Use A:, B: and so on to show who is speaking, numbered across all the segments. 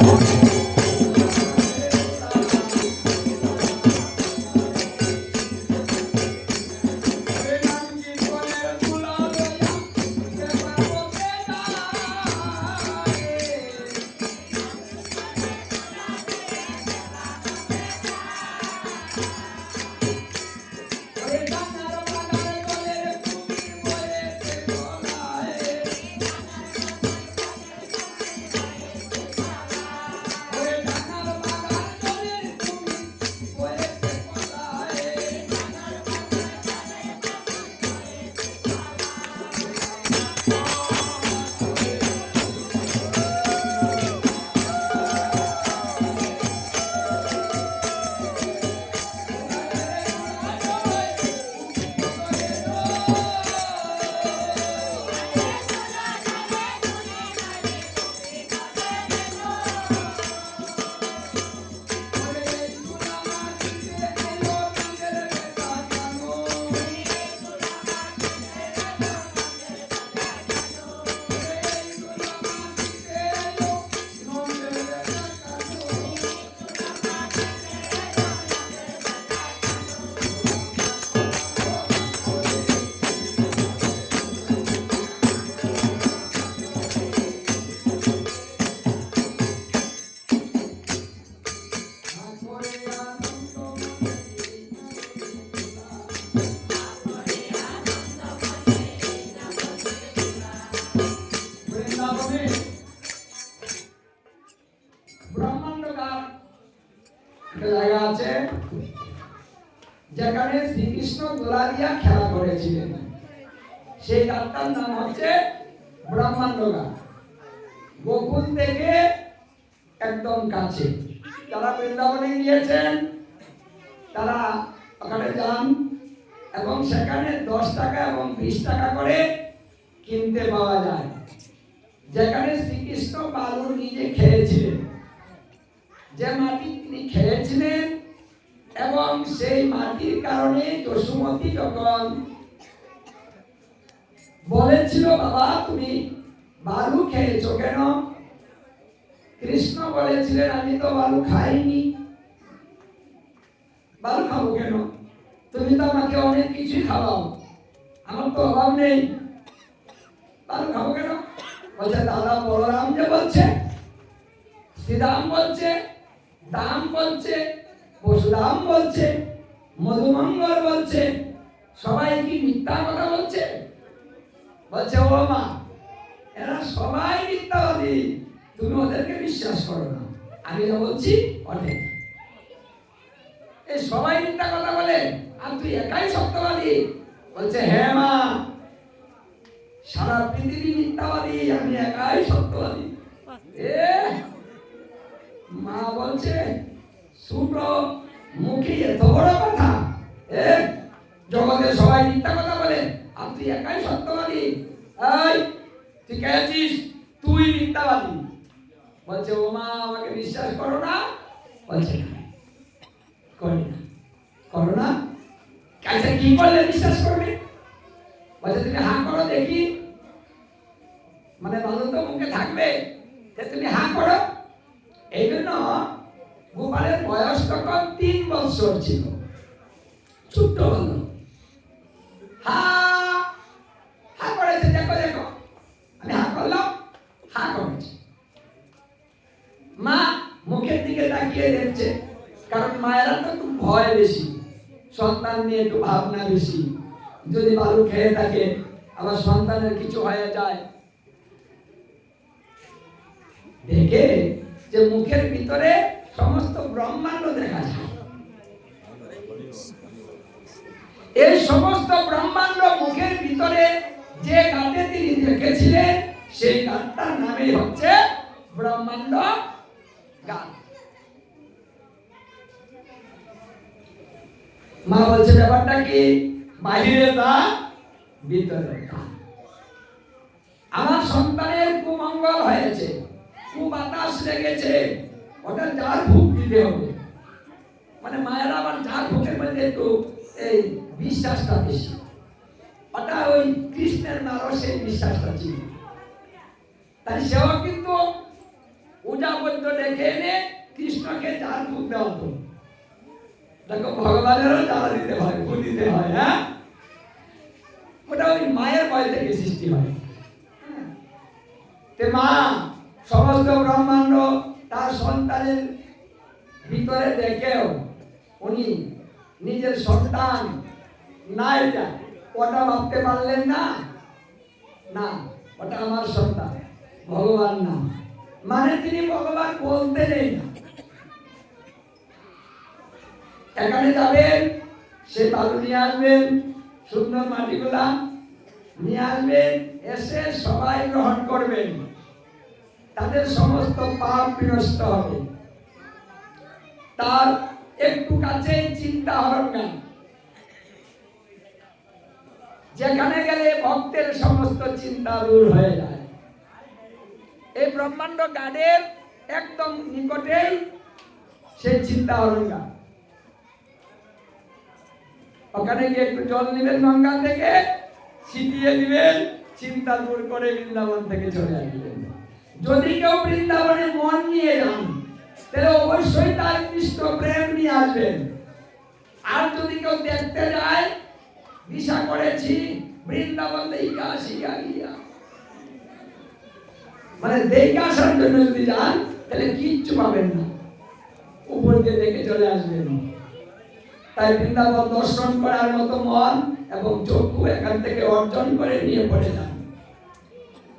A: Okay. কাছে যারা বৃন্দাবনে গিয়েছেন। তারা ওখানে যান এবং সেখানে দশ টাকা এবং বিশ টাকা করে কিনতে পাওয়া যায়। যেখানে শ্রীকৃষ্ণ বালু নিজে খেয়েছিলেন। যে মাটি তিনি খেয়েছিলেন এবং সেই মাটির কারণে যশুমতি যখন বলেছিল, বাবা, তুমি বালু খেয়েছো কেন? কৃষ্ণ বলেছিলেন আমি তো বালু খাইনি। বালু খাব কেন? তুমি তো আমাকে অনেক কিছুই খাওয়াও। আমার তো অভাব নেই। বালু খাব কেন? বলছে, দাদা বলরাম যে বলছে, শ্রীরাম বলছে, দাম বলছে, পশুরাম বলছে, মধুমঙ্গল বলছে, সবাই কি মিথ্যা কথা বলছে? বলছে, ও মা, এরা সবাই মিথ্যাবাদী। তুমি ওদেরকে বিশ্বাস করো না। আমি যা বলছি অনেক এই সবাই মিথ্যা কথা বলে, আর তুই একাই সত্যবাদী। বলছে হ্যাঁ মা, সারা পৃথিবী মিথ্যাবাদী, আমি একাই সত্যবাদী। মা বলছে, ছোট মুখে এত বড় কথা? জগতে সবাই মিথ্যা কথা বলে, আর তুই একাই সত্যবাদী? তুই কে তুই মিথ্যাবাদী। বলছে ও মা আমাকে বিশ্বাস করো না? বলছে করি না। করো না? কি করলে বিশ্বাস করবে? বলছে, তুমি হা করো দেখি। মানে ভালো তো মুখে থাকবে। তুমি হা করো। এই জন্য গোপালের বয়স তখন তিন বছর ছিল। ছোট্ট হা হা করেছে দেখো দেখো আমি হা করলাম হা করেছে মা মুখের দিকে তাকিয়ে কারণ মায়েরা তো একটু ভয় বেশি, সন্তান নিয়ে একটু ভাবনা বেশি। যদি বালু খেয়ে থাকে, আবার সন্তানের কিছু হয়ে যায়। দেখে যে মুখের ভিতরে সমস্ত ব্রহ্মাণ্ড দেখা যায়। এই সমস্ত ব্রহ্মাণ্ড মুখের ভিতরে যে গানটি তিনি দেখেছিলেন, সেই হচ্ছে ব্রহ্মাণ্ড গান মা বলছে, ব্যাপারটা কি? বাহিরে তা ভিতরে আমার সন্তানের কুমঙ্গল হয়েছে, কুবাতাস লেগেছে, ওটা যার ভুক দিতে হবে। মানে মায়েরা আবার যার ভুকের মধ্যে একটু এই বিশ্বাসটা বেশি। ওটা ওই কৃষ্ণের নারসের বিশ্বাসটা ছিল। তাই সেও কিন্তু পূজা বৈদ্য ডেকে এনে কৃষ্ণকে চার ফুট দেওয়া হতো। দেখো ভগবানেরও জ্বালা দিতে হয় ফুল দিতে হয় হ্যাঁ? ওটা ওই মায়ের বয় থেকে সৃষ্টি হয়? তে মা, সমস্ত ব্রহ্মাণ্ড তার সন্তানের ভিতরে দেখেও উনি নিজের সন্তান না এটা, ওটা ভাবতে পারলেন না? না, ওটা আমার সন্তান, ভগবান না। মানে তিনি ভগবান বলতে নেই না। এখানে যাবেন, সে বালু নিয়ে আসবেন সুন্দর মাটিগুলা নিয়ে আসবেন, এসে সবাই গ্রহণ করবেন। তাদের সমস্ত পাপ বিনষ্ট হবে। তার একটু কাছেই চিন্তা হরণ গান। যেখানে গেলে ভক্তের সমস্ত চিন্তা দূর হয়ে যায়। এই ব্রহ্মাণ্ড গানের একদম নিকটেই সেই চিন্তা হরণ গান। ওখানে গিয়ে একটু জল নেবেন গঙ্গা থেকে, ছিটিয়ে দিবেন, চিন্তা দূর করে বৃন্দাবন থেকে চলে আসবেন। যদি কেউ বৃন্দাবনে মন নিয়ে যান, তাহলে অবশ্যই তার কৃষ্ণ প্রেম নিয়ে আসবেন। আর যদি কেউ দেখতে যায়, দিশা করেছি, বৃন্দাবন দেখা আসিয়া। গিয়া মানে দেখে আসার জন্য যদি যান, তাহলে কিচ্ছু পাবেন না। উপর দিয়ে দেখে চলে আসবেন। তাই বৃন্দাবন দর্শন করার মতো মন এবং চক্ষু এখান থেকে অর্জন করে নিয়ে পড়ে যান।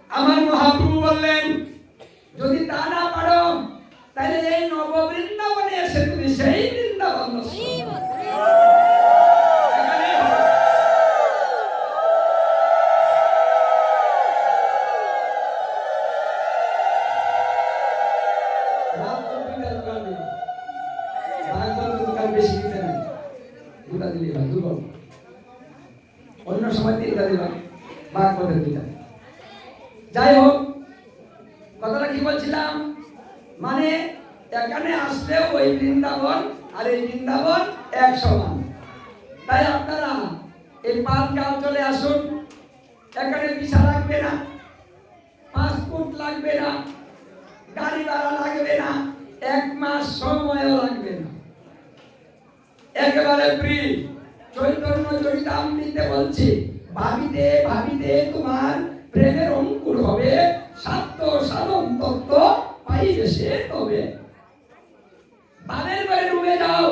A: আমার মহাপ্রভু বললেন, যদি তা না পারো তাহলে এই নব বৃন্দাবনে এসে তুমি সেই বৃন্দাবন দর্শন করো। এখানেই হবে। রাত দুইটা দোকান দিবে। ভাগবত দোকান বেশি দিতে নাই দুটা দিলে হয় দুটো অন্য সময় তিনটা দিলাম ভাগবতের দুইটা যাই হোক কথাটা কি বলছিলাম মানে এখানে আসলে ওই বৃন্দাবন আর এই বৃন্দাবন এক সমান তাই আপনারা এই পাঁচ গাঁও চলে আসুন এখানে ভিসা লাগবে না। পাসপোর্ট লাগবে না। গাড়ি ভাড়া লাগবে না। এক মাস সময়ও লাগবে না। একেবারে ফ্রি চৈতন্য চরিতামৃতে বলছি, ভাবিতে ভাবিতে তোমার প্রেমের অঙ্কুর হবে, সাত্য সাধন তত্ত্ব পাইবে সে তবে। বানের বাড়ি ডুবে যাও।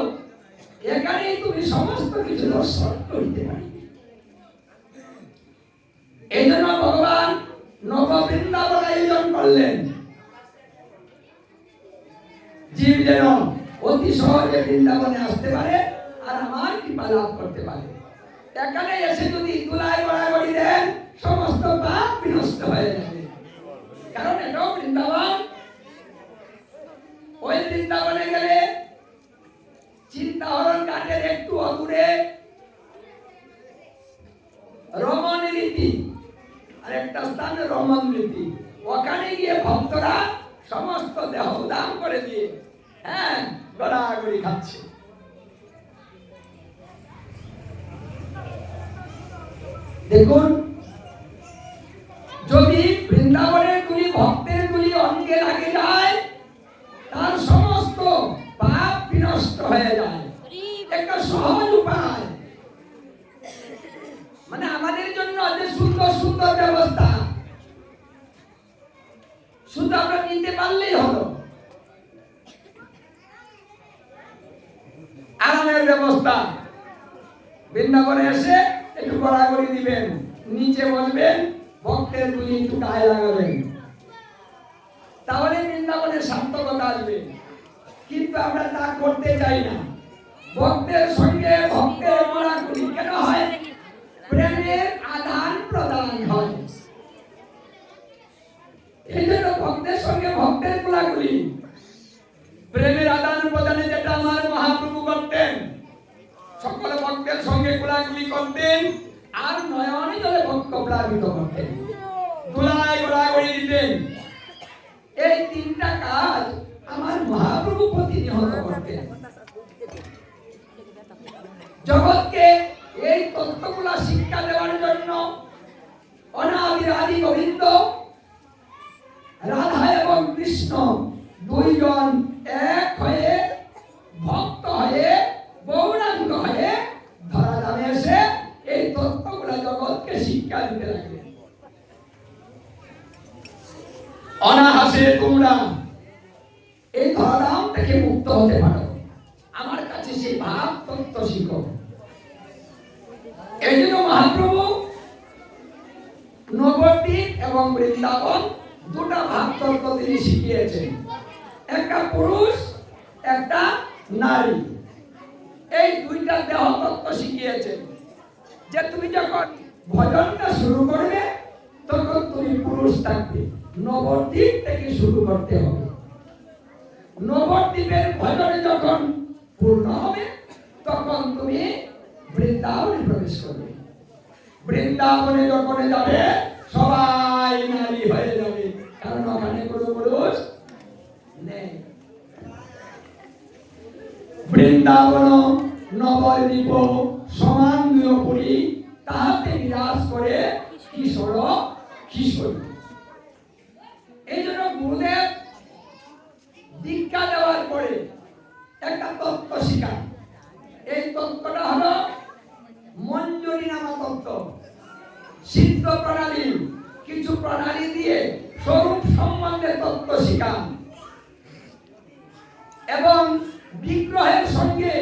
A: এখানেই তুমি সমস্ত কিছু দর্শন করিতে পারিবে। এই জন্য ভগবান নব বৃন্দাবন আয়োজন করলেন। জীব যেন অতি সহজে বৃন্দাবনে আসতে পারে আর আমার কৃপা লাভ করতে পারে। এখানে এসে যদি তুলায় গড়াগড়ি দেন, সমস্ত পাপ বিনষ্ট হয়ে যাবে। কারণ এটাও বৃন্দাবন। ওই বৃন্দাবনে গেলে চিন্তা হরণ কাঠের একটু অদূরে রমণ রীতি স্থান রীতি ওখানে গিয়ে ভক্তরা সমস্ত দেহ দান করে দিয়ে হ্যাঁ গড়াগড়ি খাচ্ছে। দেখুন, যদি বৃন্দাবনের গুলি ভক্তের গুলি অঙ্গে লাগে যায়, তার সমস্ত পাপ বিনষ্ট হয়ে যায়। একটা সহজ উপায় মানে আমাদের জন্য যে সুন্দর ব্যবস্থা শুধু আমরা নিতে পারলেই হলো। আরামের ব্যবস্থা। বৃন্দাবনে এসে একটু গড়াগড়ি দিবেন। নিচে বসবেন, ভক্তের গুলি একটু গায়ে লাগাবেন। তাহলে বৃন্দাবনে সার্থকতা আসবে। কিন্তু আমরা তা করতে চাই না। ভক্তের সঙ্গে ভক্তের গড়াগড়ি কেন হয়? প্রেমের প্রদান হয় এই ভক্তের সঙ্গে ভক্তের গোলাগুলি প্রেমের আদান প্রদানে যেটা আমার মহাপ্রভু করতেন, সকল ভক্তের সঙ্গে গোলাগুলি করতেন, আর নয়ন জলে ভক্ত প্লাবিত করতেন। গোলায় গোলাগড়ি দিতেন। এই তিনটা কাজ আমার মহাপ্রভু প্রতিনিহত করতেন। জগৎকে এই তত্ত্বগুলা শিক্ষা দেওয়ার জন্য অনাদির আদি গোবিন্দ। রাধা এবং কৃষ্ণ দুইজন এক হয়ে ভক্ত হয়ে, গৌরাঙ্গ হয়ে ধরাধামে এসে এই তত্ত্বগুলো জগৎকে শিক্ষা দিতে লাগলেন। অনাহাসে তোমরা এই ধরাধাম থেকে মুক্ত হতে পারো। আমার কাছে সেই ভাব তত্ত্ব শিখো। এই জন্য মহাপ্রভু নবদ্বীপ এবং বৃন্দাবন দুটা ভাব তত্ত্ব তিনি শিখিয়েছেন। একটা পুরুষ, একটা নারী। এই দুইটা দেহ তত্ত্ব শিখিয়েছেন। যে তুমি যখন ভজনটা শুরু করবে, তখন তুমি পুরুষ থাকবে। নবদ্বীপ থেকে শুরু করতে হবে। নবদ্বীপের ভজনে যখন পূর্ণ হবে, তখন তুমি বৃন্দাবনে প্রবেশ করবে। বৃন্দাবনে যখন যাবে সবাই নারী হয়ে যাবে। কারণ ওখানে কোনো পুরুষ নেই। বৃন্দাবন, নবদ্বীপ, সমান পুরী তাহাতে বিরাজ করে কিশোর, কিশোরী। এই জন্য গুরুদেব দীক্ষা দেওয়ার পরে একটা তত্ত্ব শিখান। এই তত্ত্বটা হলো মঞ্জুরি নামা তত্ত্ব। সিদ্ধ প্রণালী, কিছু প্রণালী দিয়ে স্বরূপ সম্বন্ধে তত্ত্ব শিখান। এবং বিগ্রহের সঙ্গে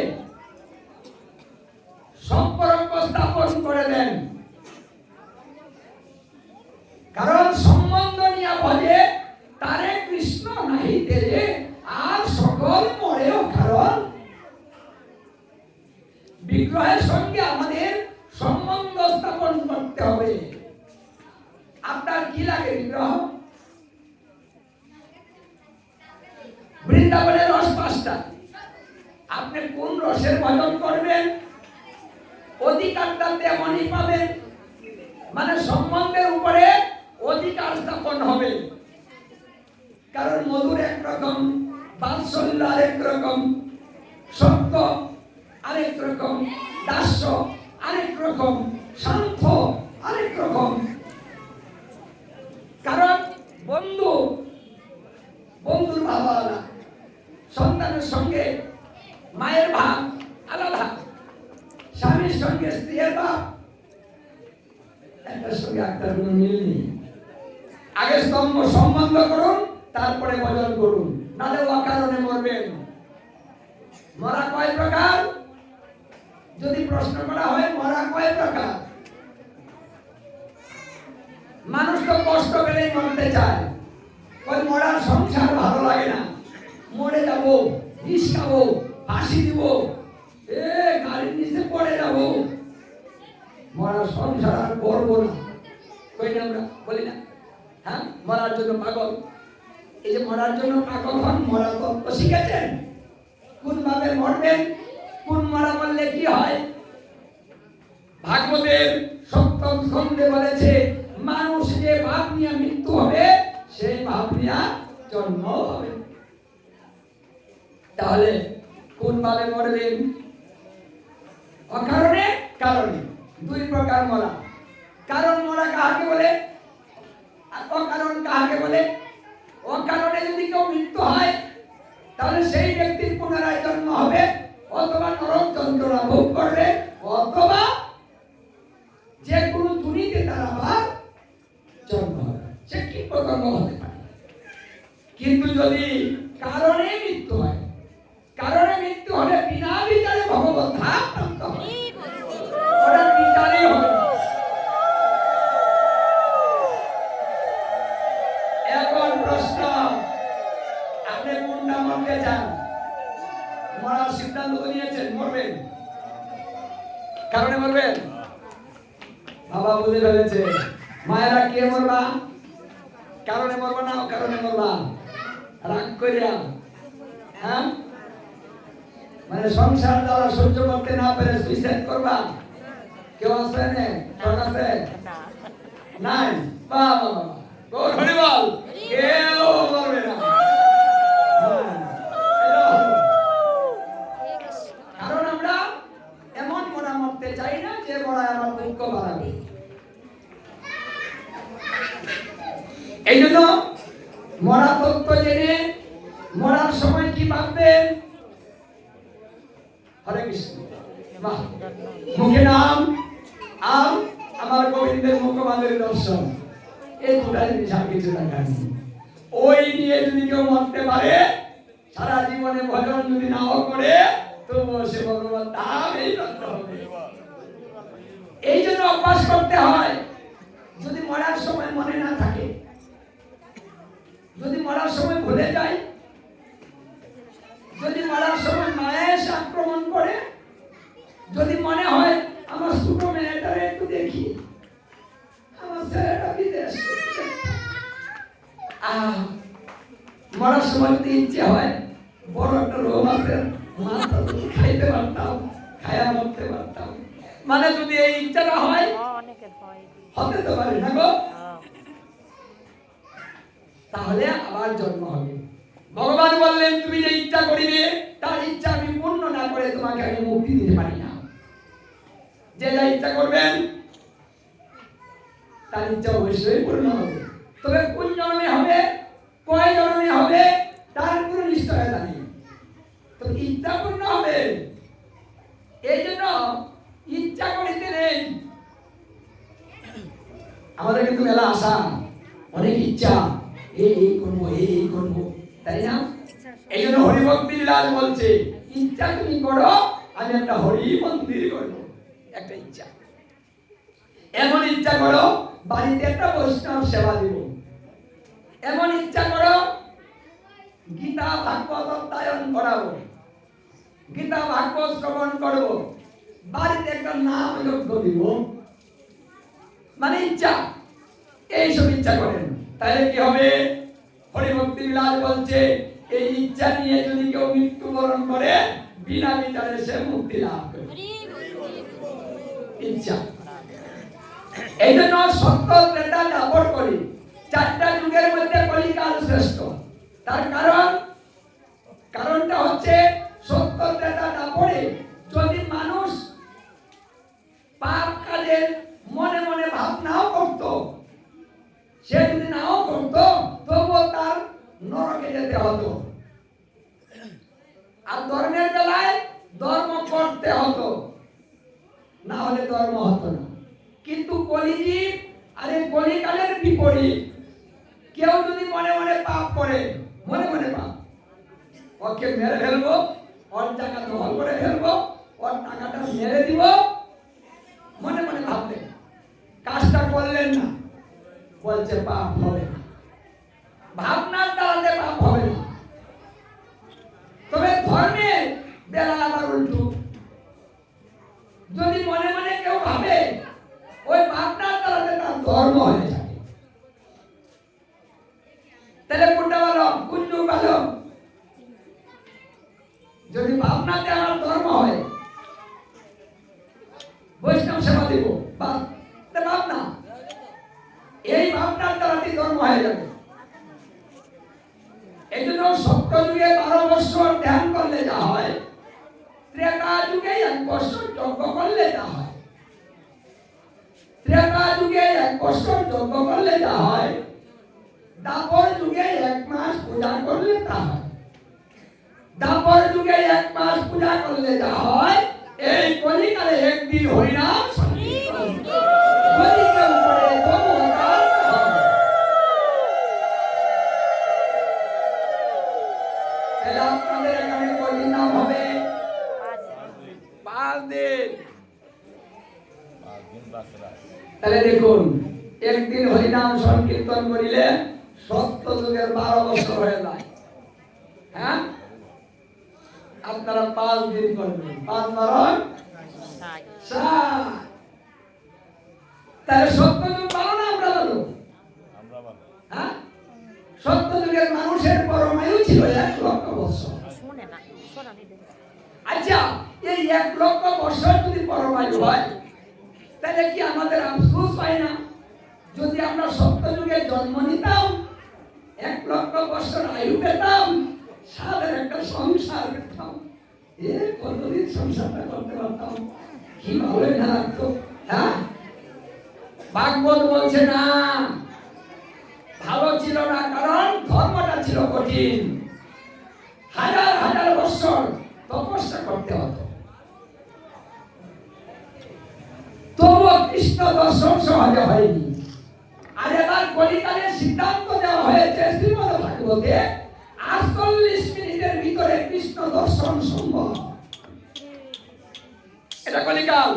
A: সম্পর্ক স্থাপন করে দেন। কারণ সম্বন্ধ নিয়ে বলে, তারে কৃষ্ণ নাহি তেজে, আর সকল মরেও কারণ। বিগ্রহের সঙ্গে আমাদের সম্বন্ধ স্থাপন করতে হবে। আপনার কি লাগে বিগ্রহ বৃন্দাবনের রস পাঁচটা। আপনি কোন রসের ভজন করবেন? অধিকারটা তেমনই পাবেন। মানে সম্বন্ধের উপরে অধিকার স্থাপন হবে। কারণ মধুর একরকম বাৎসল্য আরেক রকম সত্য আরেক রকম দাস্য আরেক রকম শান্ত আরেক রকম কারণ বন্ধু বন্ধুর ভাব আলাদা সন্তানের সঙ্গে মায়ের ভাব আলাদা স্বামীর সঙ্গে স্ত্রীর ভাব একটার সঙ্গে একটার কোনো মিল নেই আগে স্তম্ভ সম্বন্ধ করুন তারপরে ভজন করুন নাহলে অকারণে মরবেন মরা কয় প্রকার যদি প্রশ্ন করা হয়, মরা কয় প্রকার? মানুষ তো কষ্ট পেলেই মরতে চায়। ওই মরার সংসার ভালো লাগে না। মরে যাব, বিষ খাব, ফাঁসি দিব, এ, গাড়ির নিচে পড়ে যাব। মরার সংসার আর করব না। কই না আমরা? বলি না। হ্যাঁ? মরার জন্য পাগল। এই যে মরার জন্য পাগল হন মরা তত্ত্ব শিখেছেন? কোন ভাবে মরবেন? কোন মরা মরলে কি হয়? ভাগবতের সপ্তম স্কন্ধে বলেছে, মানুষ যে ভাব নিয়ে মৃত্যু হবে, সেই ভাব নিয়ে জন্ম হবে। তাহলে কোন ভাবে মরবেন? অকারণে, কারণে। দুই প্রকার মরা। কারণ মরা কাহাকে বলে? আর অকারণ কাহাকে বলে? অকারণে যদি কেউ মৃত্যু হয়, তাহলে সেই ব্যক্তির পুনরায় জন্ম হবে, অথবা নরক যন্ত্রণা ভোগ করবে, অথবা কোনো তার আবার জন্ম হবে। সে কি পতঙ্গ হতে পারে? কিন্তু যদি কারণে মৃত্যু হয়, কারণে মৃত্যু হলে বিনা বিচারে ভগবত ধাম প্রাপ্ত হয় বিচারে হবে। এখন প্রশ্ন, আপনি কোনটা মরতে চান? মরার সিদ্ধান্ত নিয়েছেন, মরবেন। কারণে মরবেন? বাবা বুঝে ফেলেছে। মায়েরা কে মরবা? কারণে মরবা না কারণে মরবা? রাগ করিয়া। হ্যাঁ? মানে সংসার দ্বারা সহ্য করতে না পেরে সুইসাইড করবা? কেউ আছে নে? আছে? নাই? বাবা বাবা গৌর হরিবল কেউ মরবে না হ্যাঁ, এটা হলো। কারণ আমরা এমন মরা মরতে চাই না যে মরা আমার দুঃখ বাড়াবে এই জন্য মরা তত্ত্ব জেনে মরার সময় কি ভাববেন? হরে কৃষ্ণ। মুখে নাম আর আমার গোবিন্দের মুখমাদের দর্শন। এই দুটা জিনিস আর কিছু দেখা ওই নিয়ে যদি কেউ মরতে পারে, সারা জীবনে ভজন যদি নাও করে, তবুও সে ভগবান করতে হবে। এই জন্য অভ্যাস করতে হয়। যদি মরার সময় মনে না থাকে, যদি মরার সময় ভুলে যায়, যদি মরার সময় মায়া এসে আক্রমণ করে, যদি মনে হয় আমার ছোট মেয়েটারে একটু দেখি, আমার ছেলেটা বিদেশ। মরার সময় যদি ইচ্ছে হয় করব, তাই না? এই জন্য হরিভক্তি লীলাজ বলছে, ইচ্ছা তুমি করো, আমি একটা হরি মন্দির করব। একটা ইচ্ছা। এমন ইচ্ছা করো, বাড়িতে একটা বৈষ্ণব সেবা দিব। এমন ইচ্ছা করো, গীতা, ভাগবত অধ্যায়ন করাবো। গীতা, ভাগবত শ্রবণ করব। বাড়িতে একটা নাম যজ্ঞ দিব। মানে ইচ্ছা। এইসব ইচ্ছা করেন। তাহলে কি হবে? হরিভক্তি বিলাস বলছে, এই ইচ্ছা নিয়ে যদি কেউ মৃত্যুবরণ করে, বিনা বিচারে সে মুক্তি লাভ করে ইচ্ছা। এই জন্য সত্য করি। চারটা যুগের মধ্যে কলিকাল শ্রেষ্ঠ। তার কারণ, কারণটা হচ্ছে সত্য ত্রেতা দাপরে যদি মানুষ পাপ কাজের মনে মনে ভাব নাও করত সে যদি নাও করত তবুও তার নরকে যেতে হতো। আর ধর্মের বেলায় ধর্ম করতে হতো। না হলে ধর্ম হতো না। কিন্তু কলিজি আর এই কলিকালের বিপরীত। কেউ যদি মনে মনে পাপ করে, মনে মনে পাপ। ওকে মেরে ফেলব, ওর টাকা দখল করে ফেলব, ওর টাকাটা মেরে দিব। মনে মনে ভাবলেন কাজটা করলেন না। বলছে, পাপ হবে ভাবনার দ্বারাতে পাপ হবে না। তবে ধর্মের বেলা আবার উল্টো। যদি মনে মনে কেউ ভাবে, ওই ভাবনার দ্বারাতে তার ধর্ম হয়ে যাবে। তাহলে কোনটা কোন যুগ ভালো যদি ভাবনাতে সংকীর্তন করিলে সত্য যুগের বারো বছর হয়ে যায়। হ্যাঁ? আপনারা পাঁচ দিন করবেন। পাঁচ বারণ তাহলে সত্য যুগ ভালো না আমরা ভালো হ্যাঁ? সত্য যুগের মানুষের পরমায়ু ছিল এক লক্ষ বছর।
B: না
A: আচ্ছা এই এক লক্ষ বছর যদি পরমায়ু হয় তাহলে কি আমাদের আফসোস হয় না? যদি আমরা সত্য যুগে জন্ম নিতাম, এক লক্ষ বছর আয়ু পেতাম, সাদের একটা সংসার পেতাম। এ, কতদিন সংসারটা করতে পারতাম? কি ভালো না লাগতো হ্যাঁ? ভাগবত বলছে না, ভালো ছিল না কারণ ধর্মটা ছিল কঠিন। হাজার হাজার বছর তপস্যা করতে হতো। তবুও কৃষ্ণ দর্শন সহজে হয়নি। আর এবার কলিকালের সিদ্ধান্ত দেওয়া হয়েছে শ্রীমদ ভাগবতে, আটচল্লিশ মিনিটের ভিতরে কৃষ্ণ দর্শন সম্ভব। এটা কলিকাল,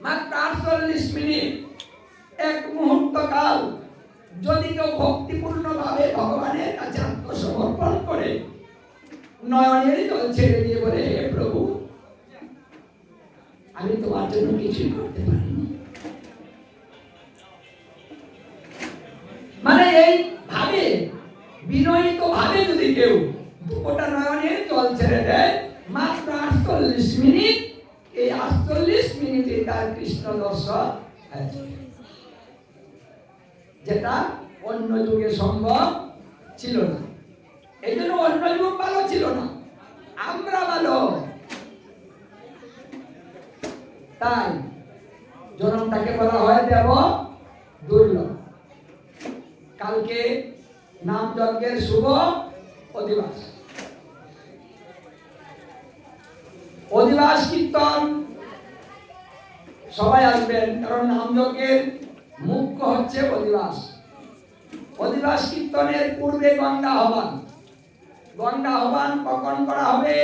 A: মাত্র আটচল্লিশ মিনিট, এক মুহূর্ত কাল যদি কেউ ভক্তিপূর্ণ ভাবে ভগবানের কাছে আত্মসমর্পণ করে নয়নের জল ছেড়ে দিয়ে বলে, হে প্রভু, আমি তোমার জন্য কিছুই করতে পারিনি। মানে এই ভাবে বিনয়িত ভাবে যদি কেউ দুপোটা নয়নের জল ছেড়ে দেয়, মাত্র আটচল্লিশ মিনিট, এই আটচল্লিশ মিনিটে তার কৃষ্ণ দর্শন যেটা অন্য যুগে সম্ভব ছিল না। এই জন্য অন্য যুগ ভালো ছিল না। আমরা ভালো। তাই জনমটাকে বলা হয় দেব দুর্লভ। কালকে নাম যজ্ঞের শুভ অধিবাস। অধিবাস কীর্তন সবাই আসবেন, কারণ নাম যজ্ঞের মুখ্য হচ্ছে অধিবাস। অধিবাস কীর্তনের পূর্বে গঙ্গা হবান গঙ্গা হবান কখন করা হবে?